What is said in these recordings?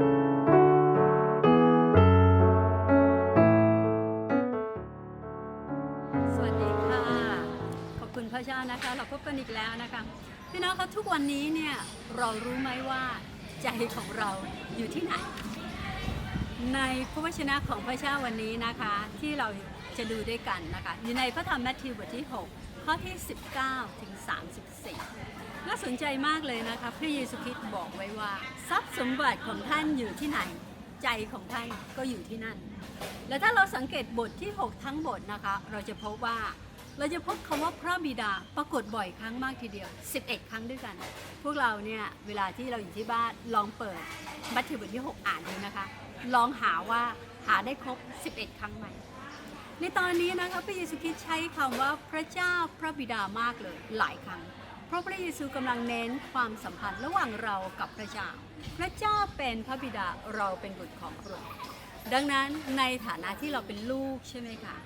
สวัสดีค่ะ ขอบคุณพระเจ้านะคะ เราพบกันอีกแล้วนะคะ พี่น้องคะทุกวันนี้เนี่ยเรารู้ไหมว่าใจของเราอยู่ที่ไหน ในพระวจนะของพระเจ้าวันนี้นะคะ ที่เราจะดูด้วยกันนะคะ อยู่ในพระธรรมแมทธิวบทที่ 6 ข้อที่ 19 ถึง 34 น่าสนใจมากเลยนะคะ พระเยซูคริสต์บอกไว้ว่า ทรัพย์สมบัติของท่านอยู่ที่ไหน ใจของท่านก็อยู่ที่นั่น และถ้าเราสังเกตบทที่ 6 ทั้งบทนะคะ เราจะพบว่าเราจะพบคำว่าพระบิดาปรากฏบ่อยครั้งมากทีเดียว 11 ครั้งด้วยกัน พวกเราเนี่ยเวลาที่เราอยู่ที่บ้านลองเปิดมัทธิวบทที่ 6 อ่านดูนะคะ ลองหาว่าหาได้ครบ 11 ครั้งไหมในตอนนี้นะคะพระเยซูคริสต์ใช้คำว่าพระเจ้าพระบิดามากเลยหลายครั้ง เพราะพระเยซูกำลังเน้นความสัมพันธ์ระหว่างเรากับพระเจ้า พระเจ้าเป็นพระบิดาเราเป็นบุตรของพระองค์ดังนั้นในฐานะที่เราเป็นลูกใช่ไหมคะ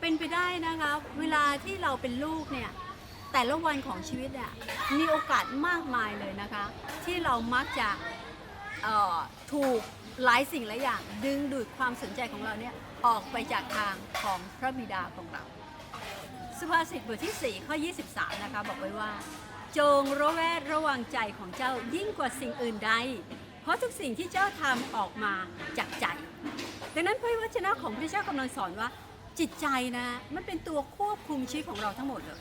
เป็นไปได้นะคะเวลาที่เราเป็นลูกเนี่ยแต่ละวันของชีวิตเนี่ยมีโอกาสมากมายเลยนะคะ ที่เรามักจะถูกหลายสิ่งหลายอย่าง ดึงดูดความสนใจของเราเนี่ยออกไปจากทางของพระบิดาของเรา สุภาษิตบทที่ 4 ข้อ 23 นะคะ บอกไว้ว่า จงระแวดระวังใจของเจ้ายิ่งกว่าสิ่งอื่นใด เพราะทุกสิ่งที่เจ้าทำออกมาจากใจ ดังนั้นพระวจนะของพระเจ้ากำลังสอนว่า จิตใจนะมันเป็นตัวควบคุมชีวิตของเราทั้งหมดเลย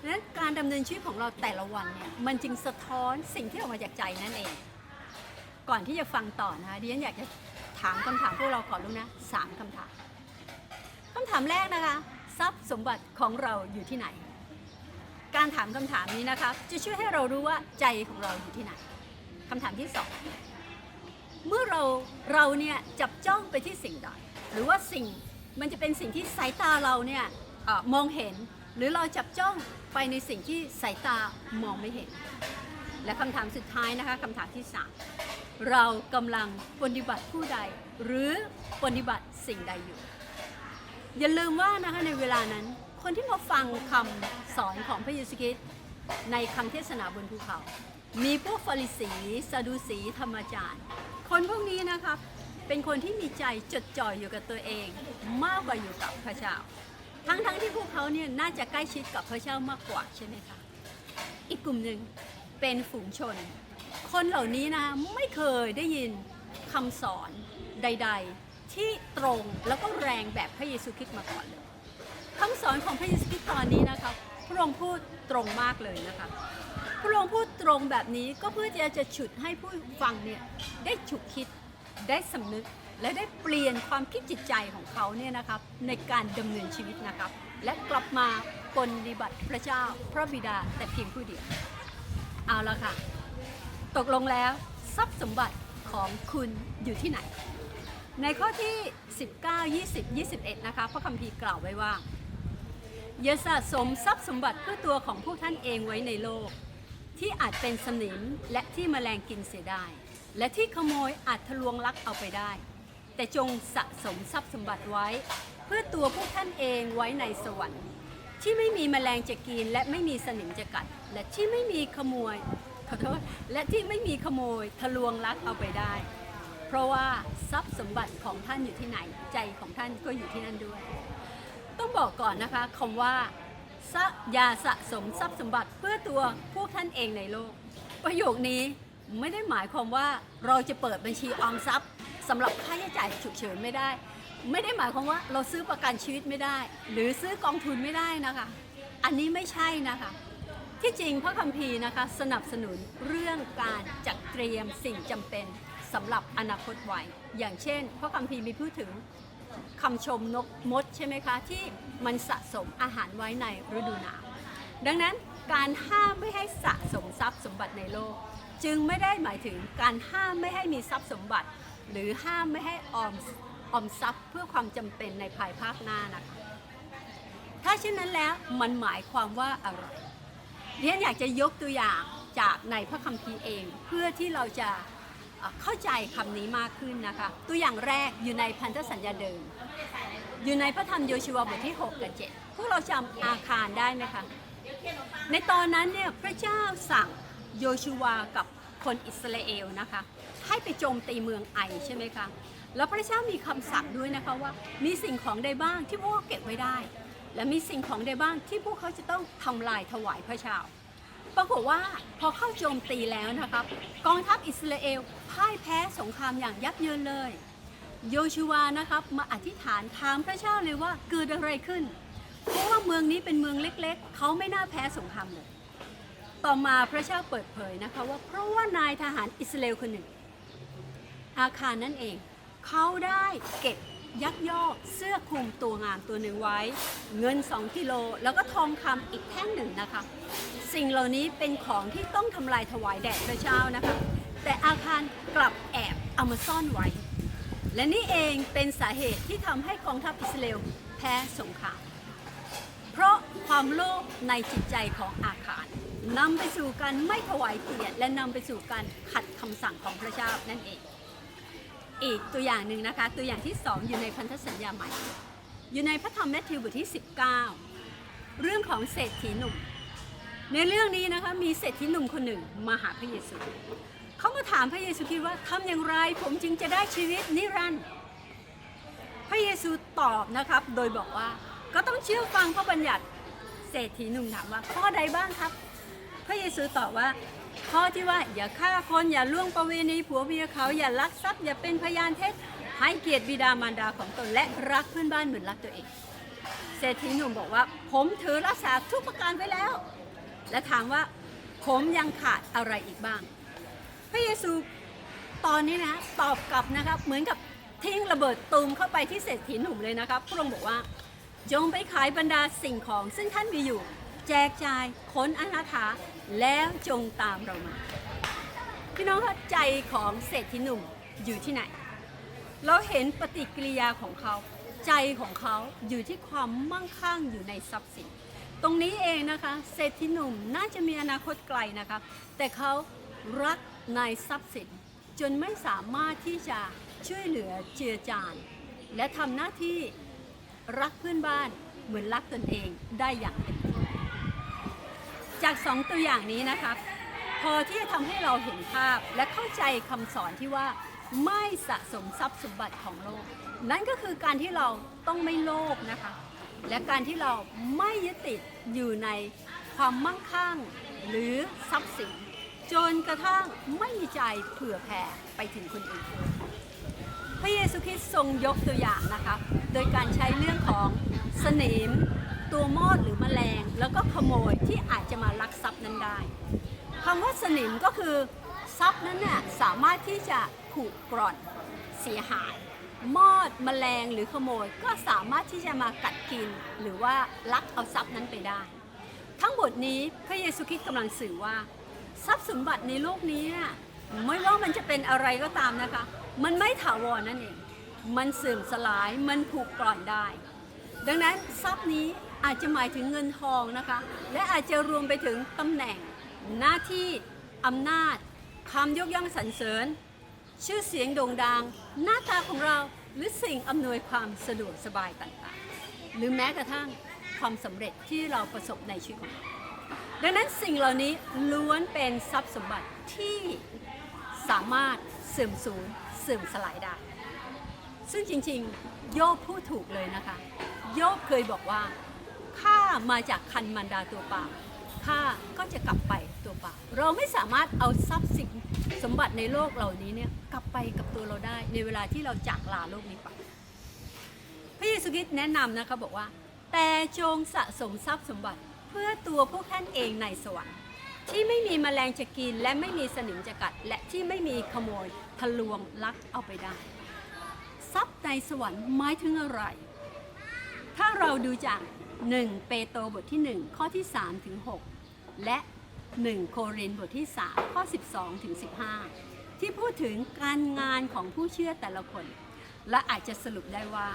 ดังนั้นการดำเนินชีวิตของเราแต่ละวันเนี่ยมันจึงสะท้อนสิ่งที่ออกมาจากใจนั่นเอง ก่อนที่จะฟังต่อนะคะดิฉันอยากจะถามคำถามพวกเราก่อนลูกนะสามคำถามคำถามแรกนะคะ ทรัพย์สมบัติของเราอยู่ที่ไหน การถามคำถามนี้นะคะจะช่วยให้เรารู้ว่าใจของเราอยู่ที่ไหนคำถามที่สองเมื่อเราเราเนี่ยจับจ้องไปที่สิ่งใดหรือว่าสิ่งมันจะเป็นสิ่งที่สายตาเราเนี่ยออมองเห็น หรือเราจับจ้องไปในสิ่งที่สายตามองไม่เห็น และคำถามสุดท้ายนะคะคำถามที่สามเรากำลังปฏิบัติผู้ใด หรือปฏิบัติสิ่งใดอยู่ อย่าลืมว่านะคะในเวลานั้น คนที่มาฟังคำสอนของพระเยซูคริสต์ในคำเทศนาบนภูเขา มีพวกฟาริสีซาดูสีธรรมจารย์ คนพวกนี้นะครับเป็นคนที่มีใจจดจ่อยอยู่กับตัวเอง มากกว่าอยู่กับพระเจ้า ทั้งๆทที่พวกเขาเนี่ยน่าจะใกล้ชิดกับพระเจ้ามากกว่าใช่ไหมคะอีกกลุ่มหนึ่งเป็นฝูงชน คนเหล่านี้นะไม่เคยได้ยินคำสอนใด ๆ ที่ตรงแล้วก็แรงแบบพระเยซูคริสต์มาก่อนเลยคำสอนของพระเยซูคริสต์ตอนนี้นะครับพระองค์พูดตรงมากเลยนะคะพระองค์พูดตรงแบบนี้ก็เพื่อจะจะฉุดให้ผู้ฟังเนี่ยได้ฉุกคิดได้สำนึก และได้เปลี่ยนความคิดจิตใจของเขาเนี่ยนะครับในการดำเนินชีวิตนะครับ และกลับมาปฏิบัติพระเจ้าพระบิดาแต่เพียงผู้เดียว เอาละค่ะ ตกลงแล้วทรัพย์สมบัติของคุณอยู่ที่ไหน ในข้อที่ 19 20 21 นะคะพระคัมภีร์กล่าวไว้ว่าอย่าสะสมทรัพย์สมบัติเพื่อตัวของพวกท่านเองไว้ในโลก ที่อาจเป็นสนิมและที่แมลงกินเสียได้ และที่ขโมยอาจทะลวงลักเอาไปได้ แต่จงสะสมทรัพย์สมบัติไว้ เพื่อตัวพวกท่านเองไว้ในสวรรค์ ที่ไม่มีแมลงจะกิน และไม่มีสนิมจะกัด และที่ไม่มีขโมยขอโทษและที่ไม่มีขโมยทะลวงลักเอาไปได้ เพราะว่าทรัพย์สมบัติของท่านอยู่ที่ไหนใจของท่านก็อยู่ที่นั่นด้วย ต้องบอกก่อนนะคะคำว่าสะอย่าสะสมทรัพย์สมบัติเพื่อตัวพวกท่านเองในโลก ประโยคนี้ไม่ได้หมายความว่าเราจะเปิดบัญชีออมทรัพย์สำหรับค่าใช้จ่ายฉุกเฉินไม่ได้ ไม่ได้หมายความว่าเราซื้อประกันชีวิตไม่ได้ หรือซื้อกองทุนไม่ได้นะคะ อันนี้ไม่ใช่นะคะ ที่จริงพระคัมภีร์นะคะสนับสนุนเรื่องการจัดเตรียมสิ่งจำเป็น สำหรับอนาคตไว้อย่างเช่น พระคัมภีร์มีพูดถึงคำชมนกมดใช่ไหมคะ ที่มันสะสมอาหารไว้ในฤดูหนาว ดังนั้นการห้ามไม่ให้สะสมทรัพย์สมบัติในโลก จึงไม่ได้หมายถึงการห้ามไม่ให้มีทรัพย์สมบัติ หรือห้ามไม่ให้ออมออมทรัพย์เพื่อความจำเป็นในภายภาคหน้านะคะถ้าเช่นนั้นแล้วมันหมายความว่าอะไรเรียนอยากจะยกตัวอย่างจากในพระคัมภีร์เอง เพื่อที่เราจะ เข้าใจคำนี้มากขึ้นนะคะ ตัวอย่างแรกอยู่ในพันธสัญญาเดิม อยู่ในพระธรรมโยชูวาบทที่ 6 กับ 7 พวกเราจำอาคารได้ไหมคะ ในตอนนั้นเนี่ยพระเจ้าสั่งโยชูวากับคนอิสราเอลนะคะ ให้ไปโจมตีเมืองไอใช่ไหมคะ แล้วพระเจ้ามีคำสั่งด้วยนะคะว่า มีสิ่งของใดบ้างที่พวกเขาเก็บไว้ได้ และมีสิ่งของใดบ้างที่พวกเขาจะต้องทำลายถวายพระเจ้า ปรากฏว่าพอเข้าโจมตีแล้วนะครับกองทัพอิสราเอลพ่ายแพ้สงครามอย่างยับเยินเลย โยชูวานะครับมาอธิษฐานถามพระเจ้าเลยว่าเกิดอะไรขึ้น เพราะว่าเมืองนี้เป็นเมืองเล็กๆ เขาไม่น่าแพ้สงครามเลย ต่อมาพระเจ้าเปิดเผยนะคะว่าเพราะว่านายทหารอิสราเอลคนหนึ่ง อาคารนั่นเอง เขาได้เก็บ ยักยอกเสื้อคลุมตัวงามตัวหนึ่งไว้ เงิน 2 กิโล แล้วก็ทองคำอีกแท่งหนึ่งนะคะ สิ่งเหล่านี้เป็นของที่ต้องทำลายถวายแด่พระเจ้านะคะ แต่อาคารกลับแอบเอามาซ่อนไว้ และนี่เองเป็นสาเหตุที่ทำให้กองทัพอิสราเอลแพ้สงครามเพราะความโลภในจิตใจของอาคารนำไปสู่การไม่ถวายเกียรติและนำไปสู่การขัดคำสั่งของพระเจ้านั่นเอง อีกตัวอย่างหนึ่งนะคะ ตัวอย่างที่ 2 อยู่ในพันธสัญญาใหม่ อยู่ในพระธรรมแมทธิวบทที่ 19 เรื่องของเศรษฐีหนุ่ม ในเรื่องนี้นะคะมีเศรษฐีหนุ่มคนหนึ่งมาหาพระเยซูเขามาถามพระเยซูคิดว่าทำอย่างไรผมจึงจะได้ชีวิตนิรันดร์พระเยซูตอบนะครับโดยบอกว่าก็ต้องเชื่อฟังพระบัญญัติเศรษฐีหนุ่มถามว่าข้อใดบ้างครับ พระเยซูตอบว่า ข้อที่ว่าอย่าฆ่าคนอย่าล่วงประเวณีผัวเมียเขาอย่าลักทรัพย์อย่าเป็นพยานเท็จให้เกียรติบิดามารดาของตนและรักเพื่อนบ้านเหมือนรักตัวเองเศรษฐีหนุ่มบอกว่า ผมถือรักษาทุกประการไว้แล้ว และถามว่าผมยังขาดอะไรอีกบ้าง พระเยซูตอนนี้นะตอบกลับนะครับเหมือนกับทิ้งระเบิดตูมเข้าไปที่เศรษฐีหนุ่มเลยนะครับพระองค์บอกว่า จงไปขายบรรดาสิ่งของซึ่งท่านมีอยู่ แจกจ่ายคนอนาถา แล้วจงตามเรามา พี่น้องคะใจของเศรษฐีหนุ่มอยู่ที่ไหน เราเห็นปฏิกิริยาของเขา ใจของเขาอยู่ที่ความมั่งคั่งอยู่ในทรัพย์สิน ตรงนี้เองนะคะเศรษฐีหนุ่มน่าจะมีอนาคตไกลนะคะ แต่เขารักในทรัพย์สิน จนไม่สามารถที่จะช่วยเหลือเจือจาน และทำหน้าที่รักเพื่อนบ้านเหมือนรักตนเองได้อย่างเต็ม จากสองตัวอย่างนี้นะคะพอที่จะทำให้เราเห็นภาพและเข้าใจคำสอนที่ว่าไม่สะสมทรัพย์สมบัติของโลก นั่นก็คือการที่เราต้องไม่โลภนะคะ และการที่เราไม่ยึดติดอยู่ในความมั่งคั่ง หรือทรัพย์สินจนกระทั่งไม่มีใจเผื่อแผ่ไปถึงคนอื่น พระเยซูคริสต์ทรงยกตัวอย่างนะคะ โดยการใช้เรื่องของสนิม ตัวมอดหรือแมลง แล้วก็ขโมยที่อาจจะมาลักทรัพย์นั้นได้คำว่าสนิมก็คือทรัพย์นั้นน่ะสามารถที่จะผุกร่อนเสียหาย มอดแมลงหรือขโมยก็สามารถที่จะมากัดกิน หรือว่าลักเอาทรัพย์นั้นไปได้ ทั้งหมดนี้พระเยซูคริสต์กำลังสื่อว่า ทรัพย์สมบัติในโลกนี้ไม่ว่ามันจะเป็นอะไรก็ตามนะคะ มันไม่ถาวรนั่นเอง มันเสื่อมสลาย มันผูกร่อนได้ ดังนั้นทรัพย์นี้ อาจจะหมายถึงเงินทองนะคะ และอาจจะรวมไปถึงตำแหน่ง หน้าที่อำนาจคำยกย่องสรรเสริญ ชื่อเสียงโด่งดัง หน้าตาของเราหรือสิ่งอำนวยความสะดวกสบายต่างๆ หรือแม้กระทั่งความสำเร็จที่เราประสบในชีวิตของเราดังนั้นสิ่งเหล่านี้ล้วนเป็นทรัพย์สมบัติที่สามารถเสื่อมสูญเสื่อมสลายได้ ซึ่งจริงๆ โยบพูดถูกเลยนะคะ โยบเคยบอกว่า ข้ามาจากคันมันดาตัวเปล่าข้าก็จะกลับไปตัวเปล่า เราไม่สามารถเอาทรัพย์สินสมบัติในโลกเหล่านี้เนี่ยกลับไปกับตัวเราได้ในเวลาที่เราจากลาโลกนี้ไป พระเยซูคริสต์แนะนำนะคะบอกว่า แต่จงสะสมทรัพย์สมบัติเพื่อตัวพวกท่านเองในสวรรค์ที่ไม่มีแมลงจะกินและไม่มีสนิมจะกัด และที่ไม่มีขโมยทะลวงลักเอาไปได้ ทรัพย์ในสวรรค์หมายถึงอะไร ถ้าเราดูจาก 1 เปโตรบทที่ 1 ข้อที่3ถึง6และ 1 โครินบทที่ 3 ข้อ 12ถึง15 ที่พูดถึงการงานของผู้เชื่อแต่ละคน และอาจจะสรุปได้ว่า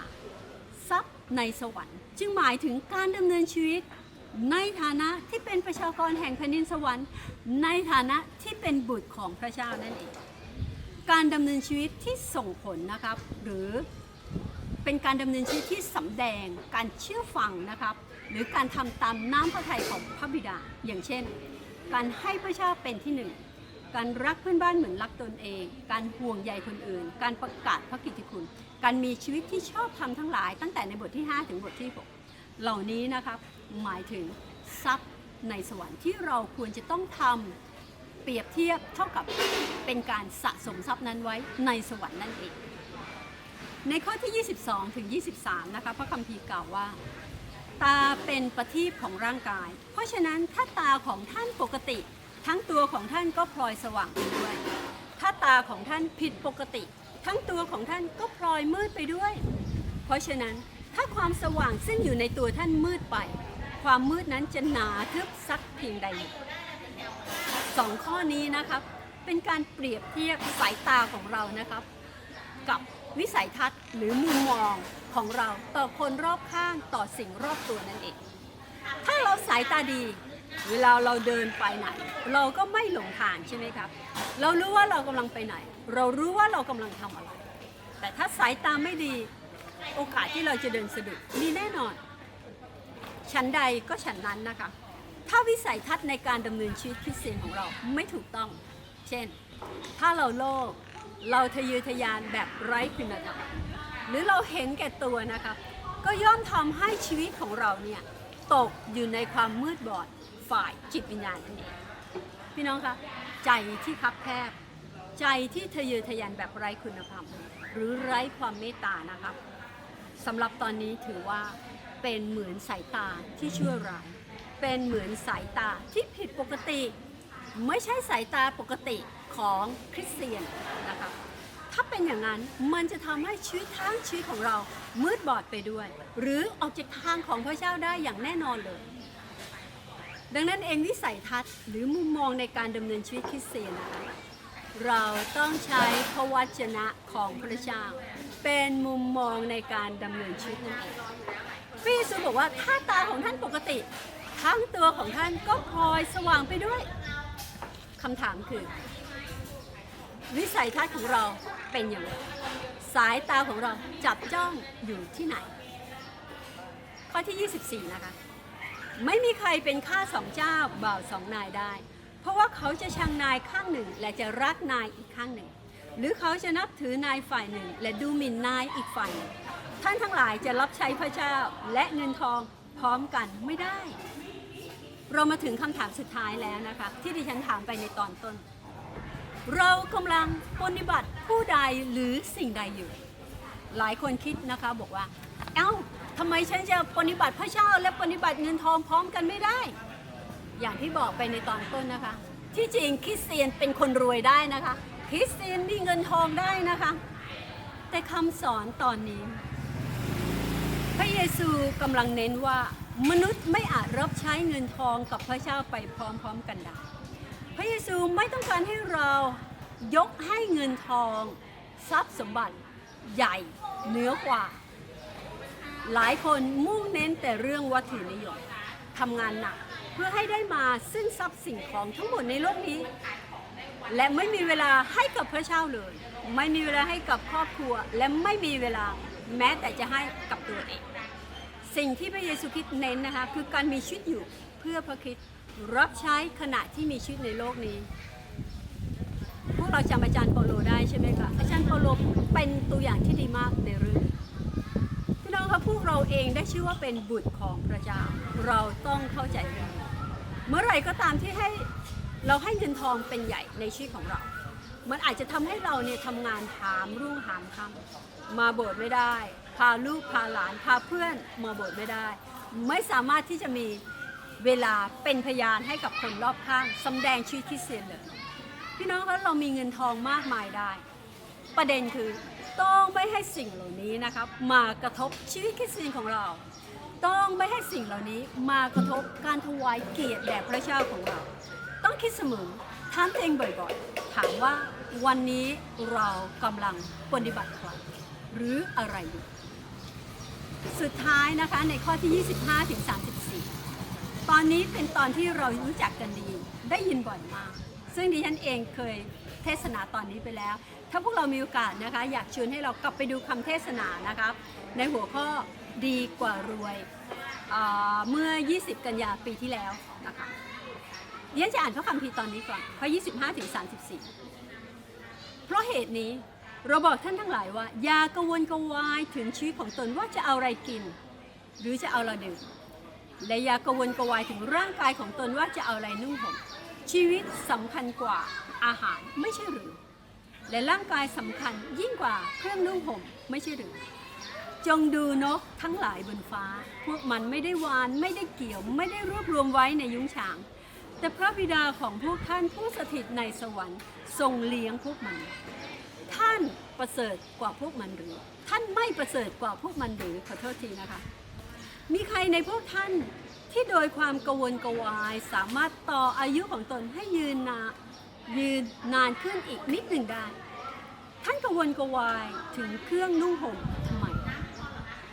ทรัพย์ในสวรรค์ จึงหมายถึงการดำเนินชีวิต ในฐานะที่เป็นประชากรแห่งแผ่นดินสวรรค์ ในฐานะที่เป็นบุตรของพระเจ้านั่นเอง การดำเนินชีวิตที่ส่งผลนะครับ หรือ เป็นการดำเนินชีวิตที่สำแดงการเชื่อฟังนะครับ หรือการทำตามน้ำพระทัยของพระบิดา อย่างเช่น การให้พระเจ้าเป็นที่หนึ่ง การรักเพื่อนบ้านเหมือนรักตนเอง การห่วงใยคนอื่น การประกาศพระกิตติคุณ การมีชีวิตที่ชอบทำทั้งหลาย ตั้งแต่ในบทที่ 5 ถึงบทที่ 6 เหล่านี้นะครับหมายถึงทรัพย์ในสวรรค์ที่เราควรจะต้องทำเปรียบเทียบเท่ากับเป็นการสะสมทรัพย์นั้นไว้ในสวรรค์นั่นเอง ในข้อที่ 22 ถึง 23 นะคะพระคัมภีร์กล่าวว่า ตาเป็นประทีปของร่างกาย เพราะฉะนั้นถ้าตาของท่านปกติ ทั้งตัวของท่านก็พลอยสว่างไปด้วย ถ้าตาของท่านผิดปกติ ทั้งตัวของท่านก็พลอยมืดไปด้วย เพราะฉะนั้นถ้าความสว่างซึ่งอยู่ในตัวท่านมืดไป ความมืดนั้นจะหนาทึบสักเพียงใดสองข้อนี้นะครับเป็นการเปรียบเทียบสายตาของเรานะครับ กับ วิสัยทัศน์หรือมุมมองของเราต่อคนรอบข้างต่อสิ่งรอบตัวนั่นเอง ถ้าเราสายตาดี เวลาเราเดินไปไหน เราก็ไม่หลงทางใช่ไหมครับเรารู้ว่าเรากำลังไปไหน เรารู้ว่าเรากำลังทำอะไร แต่ถ้าสายตาไม่ดี โอกาสที่เราจะเดินสะดุดมีแน่นอนฉันใดก็ฉันนั้นนะคะ ถ้าวิสัยทัศน์ในการดำเนินชีวิตคริสเตียนของเราไม่ถูกต้อง เช่น ถ้าเราโลภ เราทะเยอทะยานแบบไร้คุณธรรมหรือเราเห็นแก่ตัวนะคะก็ย่อมทำให้ชีวิตของเราเนี่ยตกอยู่ในความมืดบอดฝ่ายจิตวิญญาณนั่นเองพี่น้องคะใจที่คับแคบใจที่ทะเยอทะยานแบบไร้คุณธรรมหรือไร้ความเมตตานะครับสำหรับตอนนี้ถือว่าเป็นเหมือนสายตาที่ชั่วร้าย เป็นเหมือนสายตาที่ผิดปกติ ไม่ใช่สายตาปกติ ของคริสเตียนนะครับถ้าเป็นอย่างนั้นมันจะทำให้ชีวิตทั้งชีวิตของเรามืดบอดไปด้วย หรือออกจากทางของพระเจ้าได้อย่างแน่นอนเลย ดังนั้นเองวิสัยทัศน์หรือมุมมองในการดำเนินชีวิตคริสเตียนนะคะเราต้องใช้พระวจนะของพระเจ้า เป็นมุมมองในการดำเนินชีวิตนั่นเองพระเยซูบอกว่าถ้าตาของท่านปกติ ทั้งตัวของท่านก็พลอยสว่างไปด้วยคำถามคือ วิสัยทัศน์ของเราเป็นอย่างไรสายตาของเราจับจ้องอยู่ที่ไหน ข้อที่ 24 นะคะ ไม่มีใครเป็นข้าสองเจ้าบ่าวสองนายได้ เพราะว่าเขาจะชังนายข้างหนึ่งและจะรักนายอีกข้างหนึ่ง หรือเขาจะนับถือนายฝ่ายหนึ่ง และดูหมิ่นนายอีกฝ่ายหนึ่งท่านทั้งหลายจะรับใช้พระเจ้าและเงินทองพร้อมกันไม่ได้ เรามาถึงคำถามสุดท้ายแล้วนะคะ ที่ดิฉันถามไปในตอนต้น เรากำลังปฏิบัติผู้ใดหรือสิ่งใดอยู่ หลายคนคิดนะคะบอกว่า เอ้าทำไมฉันจะปฏิบัติพระเจ้าและปฏิบัติเงินทองพร้อมกันไม่ได้ อย่างที่บอกไปในตอนต้นนะคะ ที่จริงคริสเตียนเป็นคนรวยได้นะคะ คริสเตียนมีเงินทองได้นะคะ แต่คำสอนตอนนี้ พระเยซูกำลังเน้นว่ามนุษย์ไม่อาจรับใช้เงินทองกับพระเจ้าไปพร้อมๆกันได้ พระเยซูไม่ต้องการให้เรายกให้เงินทอง ทรัพย์สมบัติใหญ่เหนือกว่า หลายคนมุ่งเน้นแต่เรื่องวัตถุนิยมทำงานหนักเพื่อให้ได้มาซึ่งทรัพย์สิ่งของทั้งหมดในโลกนี้ และไม่มีเวลาให้กับพระเจ้าเลย ไม่มีเวลาให้กับครอบครัว และไม่มีเวลาแม้แต่จะให้กับตัวเอง สิ่งที่พระเยซูคริสต์เน้นนะคะคือการมีชีวิตอยู่เพื่อพระคริสต์ รับใช้ขณะที่มีชีวิตในโลกนี้ พวกเราจำอาจารย์เปาโลได้ใช่ไหมคะอาจารย์เปาโลเป็นตัวอย่างที่ดีมากในเรื่องพี่น้องคะพวกเราเองได้ชื่อว่าเป็นบุตรของพระเจ้า เราต้องเข้าใจเรื่องเมื่อไหร่ก็ตามที่ให้เราให้เงินทองเป็นใหญ่ในชีวิตของเรา มันอาจจะทำให้เราเนี่ยทำงานหามรุ่งหามค่ำมาโบสถ์ไม่ได้ พาลูกพาหลานพาเพื่อนมาโบสถ์ไม่ได้ ไม่สามารถที่จะมี เวลาเป็นพยานให้กับคนรอบข้างสำแดงชีวิตคริสเตียนเลยพี่น้องคะเรามีเงินทองมากมายได้ ประเด็นคือต้องไม่ให้สิ่งเหล่านี้นะครับมากระทบชีวิตคริสเตียนของเรา ต้องไม่ให้สิ่งเหล่านี้มากระทบการถวายเกียรติแด่พระเจ้าของเรา ต้องคิดเสมอถามตัวเองบ่อยๆ ถามว่าวันนี้เรากำลังปฏิบัติอะไรหรืออะไรอยู่ สุดท้ายนะคะในข้อที่ 25ถึง34 ตอนนี้เป็นตอนที่เรารู้จักกันดี ได้ยินบ่อยมาก ซึ่งดิฉันเองเคยเทศนาตอนนี้ไปแล้ว ถ้าพวกเรามีโอกาสนะคะ อยากชวนให้เรากลับไปดูคำเทศนานะครับในหัวข้อดีกว่ารวยเมื่อ 20 กันยาปีที่แล้วนะคะเรียนจะอ่านพระคัมภีร์ตอนนี้ก่อนข้อ25ถึง34 เพราะเหตุนี้เราบอกท่านทั้งหลายว่า อย่ากระวนกระวายถึงชีวิตของตนว่าจะเอาอะไรกิน หรือจะเอาอะไรดื่ม และอย่ากระวนกระวายถึงร่างกายของตนว่าจะเอาอะไรนุ่งห่มชีวิตสำคัญกว่าอาหารไม่ใช่หรือ และร่างกายสำคัญยิ่งกว่าเครื่องนุ่งห่มไม่ใช่หรือ จงดูนกทั้งหลายบนฟ้า พวกมันไม่ได้วานไม่ได้เกี่ยว ไม่ได้รวบรวมไว้ในยุ้งฉาง แต่พระบิดาของพวกท่านผู้สถิตในสวรรค์ทรงเลี้ยงพวกมัน ท่านประเสริฐกว่าพวกมันหรือ ท่านไม่ประเสริฐกว่าพวกมันหรือขอโทษทีนะคะ มีใครในพวกท่านที่โดยความกระวนกระวายสามารถต่ออายุของตนให้ยืนนายืนนานขึ้นอีกนิดหนึ่งได้ ท่านกระวนกระวายถึงเครื่องนุ่งห่มทำไม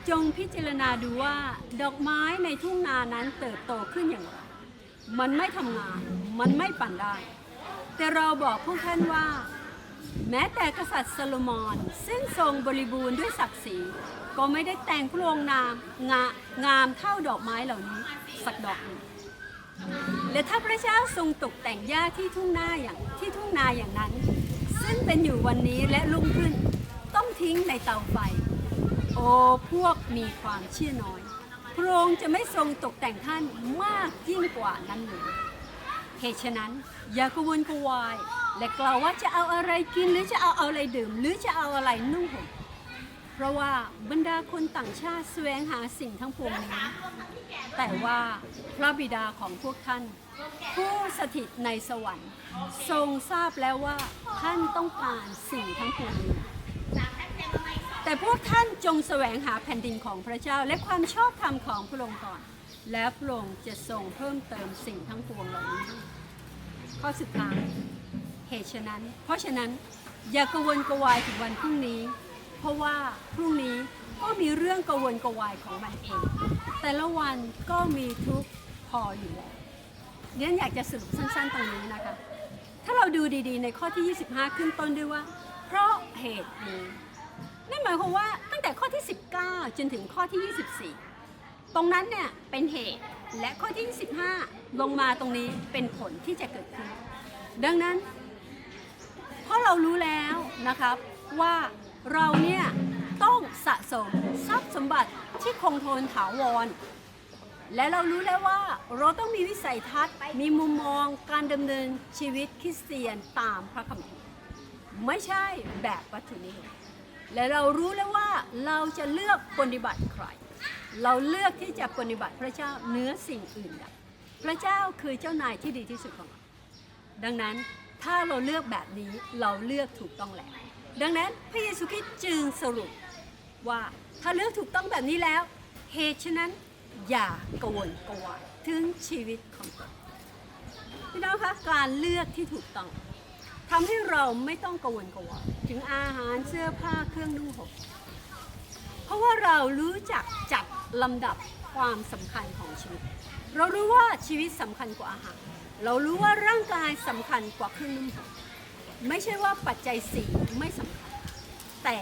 จงพิจารณาดูว่าดอกไม้ในทุ่งนานั้นเติบโตขึ้นอย่างไร มันไม่ทำงาน มันไม่ปั่นได้ แต่เราบอกพวกท่านว่า แม้แต่กษัตริย์โซโลมอนซึ่งทรงบริบูรณ์ด้วยศักดิ์ศรีก็ไม่ได้แต่งพระองค์นามงางามเท่าดอกไม้เหล่านี้สักดอกหนึ่งและถ้าพระเจ้าทรงตกแต่งหญ้าที่ทุ่งนาอย่างที่ทุ่งนาอย่างนั้น ซึ่งเป็นอยู่วันนี้และลุ่งขึ้น ต้องทิ้งในเตาไฟ โอ้พวกมีความเชื่อน้อย พระองค์จะไม่ทรงตกแต่งท่านมากยิ่งกว่านั้นเลยเหตุฉะนั้นอย่ากระวนกระวาย และกล่าวว่าจะเอาอะไรกินหรือจะเอาอะไรดื่ม หรือจะเอาอะไรนุ่งห่มเพราะว่าบรรดาคนต่างชาติแสวงหาสิ่งทั้งปวงนี้ แต่ว่าพระบิดาของพวกท่าน ผู้สถิตในสวรรค์ ทรงทราบแล้วว่าท่านต้องการสิ่งทั้งปวงนี้แต่พวกท่านจงแสวงหาแผ่นดินของพระเจ้าและความชอบธรรมของพระองค์ก่อน แล้วพระองค์จะทรงเพิ่มเติมสิ่งทั้งปวงเหล่านี้ ข้อสุดท้าย เหตุฉะนั้น เพราะฉะนั้นอย่ากระวนกวายถึงวันพรุ่งนี้ เพราะว่าพรุ่งนี้ก็มีเรื่องกระวนกวายของมันเอง แต่ละวันก็มีทุกพออยู่แล้วเรียนอยากจะสรุปสั้นๆตรงนี้นะคะ ถ้าเราดูดีๆ ในข้อที่ 25 ขึ้นต้นด้วยว่า เพราะเหตุนี้นั่นหมายความว่าตั้งแต่ข้อที่ 19 จนถึงข้อที่ 24 ตรงนั้นเนี่ยเป็นเหตุและข้อที่ 25 ลงมาตรงนี้เป็นผลที่จะเกิดขึ้น ดังนั้น เพราะเรารู้แล้วนะครับว่าเราเนี่ยต้องสะสมทรัพย์สมบัติที่คงทนถาวร และเรารู้แล้วว่าเราต้องมีวิสัยทัศน์ มีมุมมองการดำเนินชีวิตคริสเตียนตามพระคัมภีร์ไม่ใช่แบบวัตถุนิยมและเรารู้แล้วว่าเราจะเลือกปฏิบัติใคร เราเลือกที่จะปฏิบัติพระเจ้าเหนือสิ่งอื่นใดพระเจ้าคือเจ้านายที่ดีที่สุดของเราดังนั้น ถ้าเราเลือกแบบนี้เราเลือกถูกต้องแล้ว ดังนั้นพระเยซูคริสต์จึงสรุปว่าถ้าเลือกถูกต้องแบบนี้แล้ว เหตุฉะนั้นอย่ากวนกวายถึงชีวิตของตนพี่น้องคะการเลือกที่ถูกต้องทำให้เราไม่ต้องกังวลกวายถึงอาหารเสื้อผ้าเครื่องนุ่งห่มเพราะว่าเรารู้จักจัดลำดับความสำคัญของชีวิต เรารู้ว่าชีวิตสำคัญกว่าอาหาร เรารู้ว่าร่างกายสำคัญกว่าเครื่องนุ่งห่มไม่ใช่ว่าปัจจัยสี่ไม่สำคัญ แต่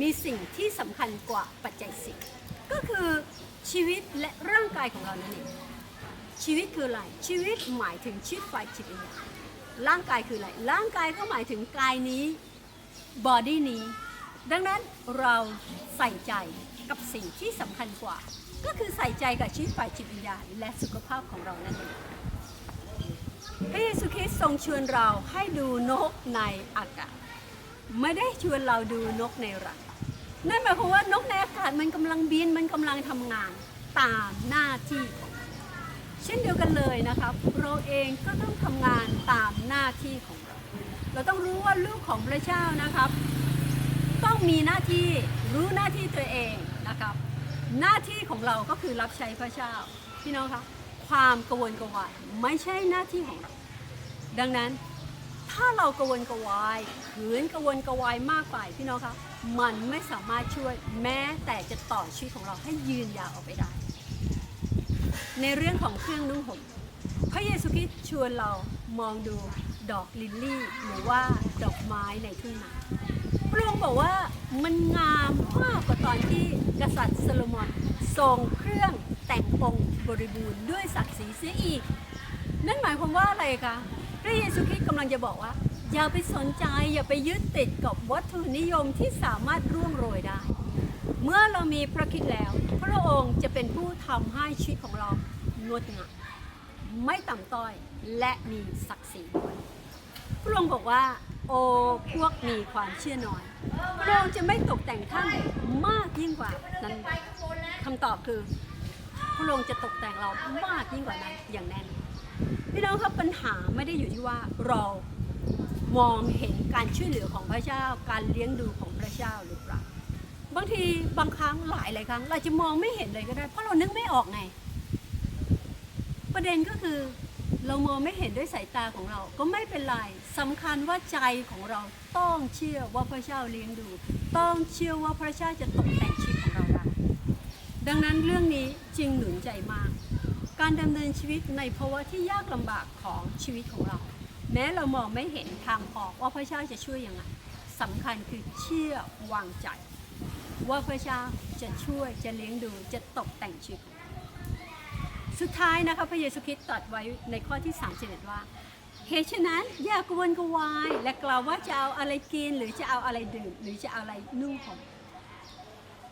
มีสิ่งที่สำคัญกว่าปัจจัยสี่ก็คือชีวิตและร่างกายของเรานั่นเองชีวิตคืออะไร ชีวิตหมายถึงชีวิตฝ่ายจิตวิญญาณร่างกายคืออะไร ร่างกายก็หมายถึงกายนี้บอดี้นี้ ดังนั้นเราใส่ใจกับสิ่งที่สำคัญกว่า ก็คือใส่ใจกับชีวิตฝ่ายจิตวิญญาณและสุขภาพของเรานั่นเอง พระเยซูคริสต์ทรงชวนเราให้ดูนกในอากาศ ไม่ได้ชวนเราดูนกในรังนั่นหมายความว่านกในอากาศมันกำลังบินมันกำลังทำงานตามหน้าที่ของมันเช่นเดียวกันเลยนะครับเราเองก็ต้องทำงานตามหน้าที่ของเรา เราต้องรู้ว่าลูกของพระเจ้านะครับ ต้องมีหน้าที่รู้หน้าที่ตัวเองนะครับ หน้าที่ของเราก็คือรับใช้พระเจ้าพี่น้องคะความกวนกวายไม่ใช่หน้าที่ของเรา ดังนั้นถ้าเรากระวนกระวายขืนกระวนกระวายมากไปพี่น้องคะมันไม่สามารถช่วยแม้แต่จะต่อชีวิตของเราให้ยืนยาวออกไปได้ ในเรื่องของเครื่องนุ่งห่มพระเยซูคริสต์ชวนเรามองดูดอกลิลลี่หรือว่าดอกไม้ในทุ่งนาพระองค์บอกว่ามันงามมากกว่าตอนที่กษัตริย์โซโลมอนทรงเครื่องแต่งองค์บริบูรณ์ด้วยศักดิ์ศรีเสียอีก นั่นหมายความว่าอะไรคะ พระเยซูคริสต์กำลังจะบอกว่า อย่าไปสนใจอย่าไปยึดติดกับวัตถุนิยมที่สามารถร่วงโรยได้ เมื่อเรามีพระคิดแล้ว พระองค์จะเป็นผู้ทำให้ชีวิตของเรางดงามไม่ต่ำต้อยและมีศักดิ์ศรีด้วยพระองค์บอกว่า โอ้พวกมีความเชื่อน้อยพระองค์จะไม่ตกแต่งท่านมากยิ่งกว่านั้นคำตอบคือพระองค์จะตกแต่งเรามากยิ่งกว่านั้นอย่างแน่นอน พี่น้องครับปัญหาไม่ได้อยู่ที่ว่าเรามองเห็นการช่วยเหลือของพระเจ้า การเลี้ยงดูของพระเจ้าหรือเปล่าบางทีบางครั้งหลายหลายครั้ง เราจะมองไม่เห็นเลยก็ได้ เพราะเรานึกไม่ออกไง ประเด็นก็คือเรามองไม่เห็นด้วยสายตาของเรา ก็ไม่เป็นไรสำคัญว่าใจของเราต้องเชื่อว่าพระเจ้าเลี้ยงดู ต้องเชื่อว่าพระเจ้าจะตกแต่งชีวิตของเราได้ดังนั้นเรื่องนี้จึงหนุนใจมาก การดำเนินชีวิตในภาวะที่ยากลำบากของชีวิตของเรา แม้เรามองไม่เห็นทางออกว่าพระเจ้าจะช่วยยังไงสำคัญคือเชื่อวางใจ ว่าพระเจ้าจะช่วยจะเลี้ยงดูจะตกแต่งชีวิต สุดท้ายนะคะพระเยซูคริสต์ตรัสไว้ในข้อที่31ว่าเหตุฉะนั้นอย่ากวนกวาย และกล่าวว่าจะเอาอะไรกินหรือจะเอาอะไรดื่มหรือจะเอาอะไรนุ่งห่ม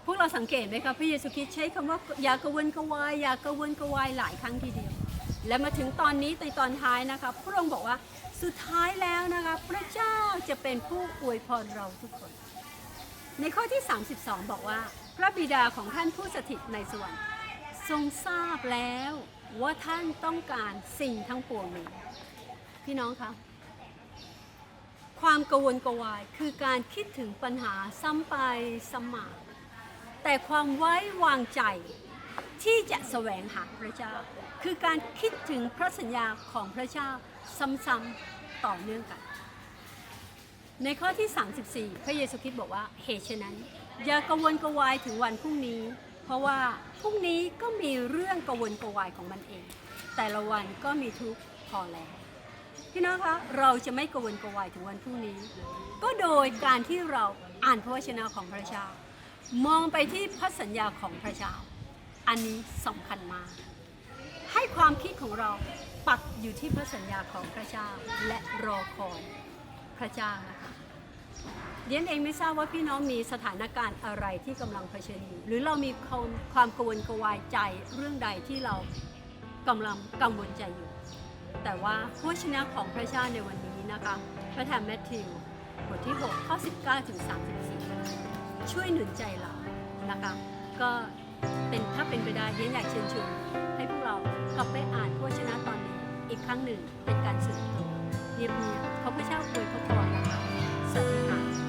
พวกเราสังเกตไหมคะพระเยซูคริสต์ใช้คำว่าอย่ากระวนกระวายอย่ากระวนกระวายหลายครั้งทีเดียว และมาถึงตอนนี้ในตอนท้ายนะคะพระองค์บอกว่าสุดท้ายแล้วนะคะพระเจ้าจะเป็นผู้อวยพรเราทุกคน ในข้อที่ 32 บอกว่า พระบิดาของท่านผู้สถิตในสวรรค์ทรงทราบแล้วว่าท่านต้องการสิ่งทั้งปวงนี้พี่น้องคะความกังวลกระวายคือการคิดถึงปัญหาซ้ำไปซ้ำมา แต่ความไว้วางใจที่จะแสวงหาพระเจ้า คือการคิดถึงพระสัญญาของพระเจ้าซ้ำๆต่อเนื่องกัน ในข้อที่ 34 พระเยซูคริสต์บอกว่าเหตุฉะนั้น อย่ากังวลกวายถึงวันพรุ่งนี้ เพราะว่าพรุ่งนี้ก็มีเรื่องกังวลกวายของมันเอง แต่ละวันก็มีทุกข์พอแล้วพี่น้องคะเราจะไม่กังวลกวายถึงวันพรุ่งนี้ ก็โดยการที่เราอ่านพระวจนะของพระเจ้า มองไปที่พระสัญญาของพระเจ้า อันนี้สำคัญมาก ให้ความคิดของเราปักอยู่ที่พระสัญญาของพระเจ้าและรอคอยพระเจ้านะคะเดียนเองไม่ทราบว่าพี่น้องมีสถานการณ์อะไรที่กำลังเผชิญอยู่ หรือเรามีความความกังวลกวายใจเรื่องใดที่เรากำลังกังวลใจอยู่ แต่ว่าพระวจนะของพระเจ้าในวันนี้นะคะ พระธรรมแมทธิวบทที่ 6 ข้อ 19 ถึง 34 ช่วยหนุนใจเรานะคะก็เป็นถ้าเป็นไปได้เดียนอยากเชิญชวนให้พวกเรากลับไปอ่านพระวจนะตอนนี้อีกครั้งหนึ่งเป็นการสื่อตัวเรียบๆขอพระเจ้าอวยพรนะคะสวัสดีค่ะ